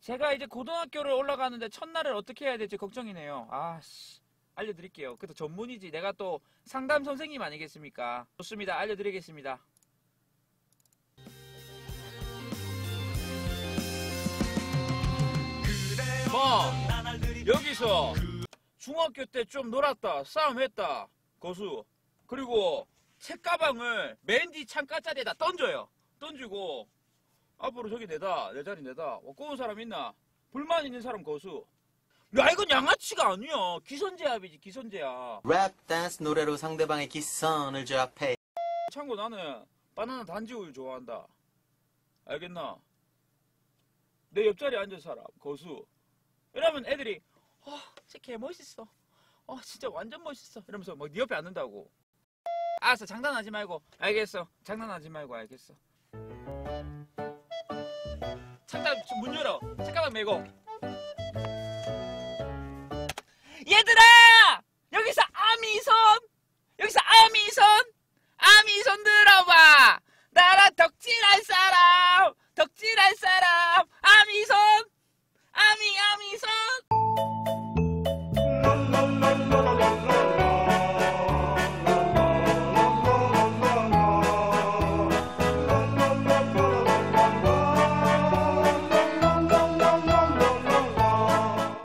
제가 이제 고등학교를 올라가는데 첫날을 어떻게 해야 될지 걱정이네요. 아씨. 알려드릴게요. 그래도 전문이지. 내가 또 상담 선생님 아니겠습니까? 좋습니다. 알려드리겠습니다. 뭐 여기서 중학교 때 좀 놀았다 싸움했다 거수 그리고 책가방을 맨 뒤 창가 자리에다 던져요 던지고 앞으로 저기 내다 내 자리 내다. 어, 꼬운 사람 있나? 불만 있는 사람 거수. 야 이건 양아치가 아니야. 기선제압이지 기선제압. 랩 댄스 노래로 상대방의 기선을 제압해. 참고 나는 바나나 단지 우유 좋아한다. 알겠나? 내 옆자리에 앉은 사람 거수. 이러면 애들이 어 쟤개 멋있어. 어 진짜 완전 멋있어. 이러면서 막 네 옆에 앉는다고. 알았어 장난하지 말고. 알겠어. 장난하지 말고 알겠어 잠깐만 메고